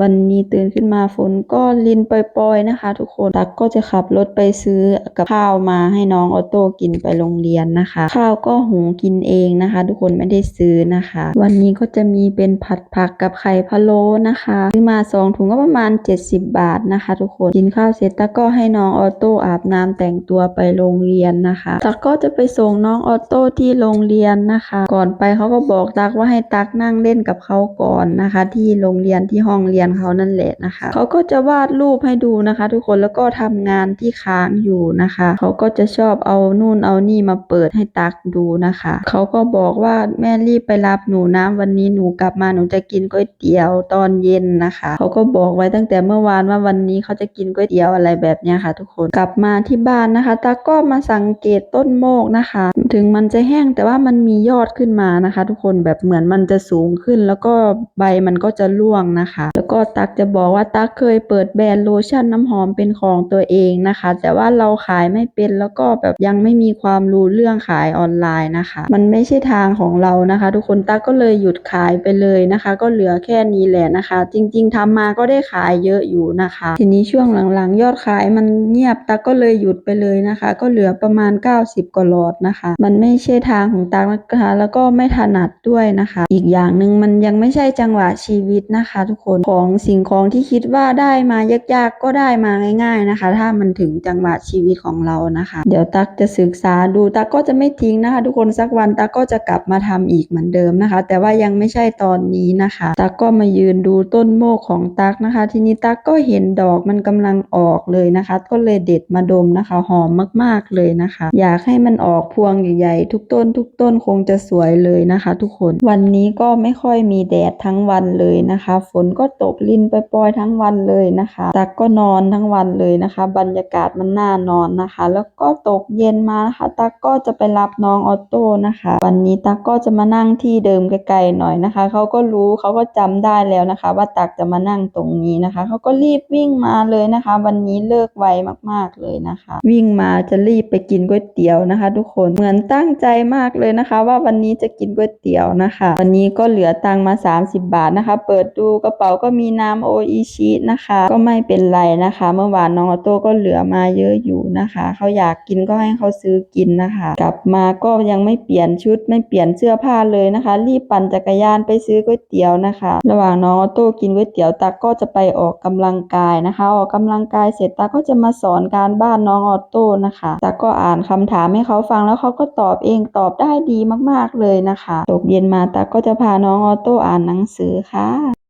วันนี้ตื่นขึ้นมาฝนก็รินปล่อยๆนะคะ ทุกคนตักก็จะขับรถไปซื้อกับข้าวมาให้น้องออโต้กินไปโรงเรียนนะคะ ข้าวก็หุงกินเองนะคะ ทุกคนไม่ได้ซื้อนะคะ วันนี้ก็จะมีเป็นผัดผักกับไข่พะโล้นะคะซื้อมาสองถุงก็ประมาณ 70 บาทนะคะ ทุกคนกินข้าวเสร็จตักก็ให้น้องออโต้อาบน้ำแต่งตัวไปโรงเรียนนะคะตักก็จะไปส่งน้องออโต้ที่โรงเรียนนะคะ ก่อนไปเขาก็บอกตักว่าให้ตักนั่งเล่นกับเขาก่อนนะคะ ที่โรงเรียนที่ห้องเรียนเขานั่นแหละนะคะเขาก็จะวาดรูปให้ดูนะคะ ทุกคนแล้วก็ทำงานที่ค้างอยู่นะคะเขาก็จะชอบเอานู่นเอานี่มาเปิดให้ตักดูนะคะเขาก็บอกว่าแม่รีบไปรับหนูนะวันนี้หนูกลับมาหนูจะกินก๋วยเตี๋ยวตอนเย็นนะคะเขาก็บอกไว้ตั้งแต่เมื่อวานว่าวันนี้เขาจะกินก๋วยเตี๋ยวอะไรแบบนี้ค่ะ ทุกคนกลับมาที่บ้านนะคะตักก็มาสังเกตต้นโมกนะคะถึงมันจะแห้งแต่ว่ามันมียอดขึ้นมานะคะ ทุกคนแบบเหมือนมันจะสูงขึ้น แล้วก็ใบมันก็จะร่วงนะคะ แล้วก็ตักจะบอกว่าตักเคยเปิดแบรนด์โลชั่นน้ำหอมเป็นของตัวเองนะคะ แต่ว่าเราขายไม่เป็นแล้วก็แบบยังไม่มีความรู้เรื่องขายออนไลน์นะคะ มันไม่ใช่ทางของเรานะคะ ทุกคนตักก็เลยหยุดขายไปเลยนะคะ ก็เหลือแค่นี้แหละนะคะ จริง ๆทำมาก็ได้ขายเยอะอยู่นะคะ ทีนี้ช่วงหลังๆ ยอดขายมันเงียบตักก็เลยหยุดไปเลยนะคะ ก็เหลือประมาณ 90 กว่าหลอดนะคะมันไม่ใช่ทางของตักนะคะแล้วก็ไม่ถนัดด้วยนะคะ อีกอย่างหนึ่งมันยังไม่ใช่จังหวะชีวิตนะคะ ทุกคนของสิ่งของที่คิดว่าได้มายากๆก็ได้มาง่าย ๆนะคะ ถ้ามันถึงจังหวะชีวิตของเรานะคะ เดี๋ยวตักจะศึกษาดูตักก็จะไม่ทิ้งนะคะ ทุกคนสักวันตักก็จะกลับมาทำอีกเหมือนเดิมนะคะ แต่ว่ายังไม่ใช่ตอนนี้นะคะ ตักก็มายืนดูต้นโมกของตักนะคะ ทีนี้ตักก็เห็นดอกมันกำลังออกเลยนะคะ ก็เลยเด็ดมาดมนะคะ หอมมากๆเลยนะคะ อยากให้มันออกพวงใหญ่ๆ ทุกต้น ทุกต้นคงจะสวยเลยนะคะ ทุกคนวันนี้ก็ไม่ค่อยมีแดดทั้งวันเลยนะคะ ฝนก็ตกลินไปปล่อยทั้งวันเลยนะคะตักก็นอนทั้งวันเลยนะคะ บรรยากาศมันน่านอนนะคะ แล้วก็ตกเย็นมานะคะตักก็จะไปรับน้องออโต้นะคะ วันนี้ตักก็จะมานั่งที่เดิมไกลๆหน่อยนะคะเขาก็รู้เขาก็จำได้แล้วนะคะ ว่าตักจะมานั่งตรงนี้นะคะเขาก็รีบวิ่งมาเลยนะคะ วันนี้เลิกไวมากๆเลยนะคะ วิ่งมาจะรีบไปกินก๋วยเตี๋ยวนะคะ ทุกคนเหมือนตั้งใจมากเลยนะคะ ว่าวันนี้จะกินก๋วยเตี๋ยวนะคะ วันนี้ก็เหลือตังมา 30 บาทนะคะ เปิดดูกระเป๋าก็มีน้ำโออิชินะคะ ก็ไม่เป็นไรนะคะ เมื่อวานน้องออโต้ก็เหลือมาเยอะอยู่นะคะเขาอยากกินก็ให้เขาซื้อกินนะคะ กลับมาก็ยังไม่เปลี่ยนชุดไม่เปลี่ยนเสื้อผ้าเลยนะคะ รีบปั่นจักรยานไปซื้อก๋วยเตี๋ยวนะคะ ระหว่างน้องออโต้กินก๋วยเตี๋ยวตักก็จะไปออกกำลังกายนะคะ ออกกำลังกายเสร็จตักก็จะมาสอนการบ้านน้องออโต้นะคะตักก็อ่านคำถามให้เขาฟังแล้วเขาก็ตอบเองตอบได้ดีมากๆเลยนะคะตกเย็นมาตาก็จะพาน้องออโต้อ่านหนังสือค่ะ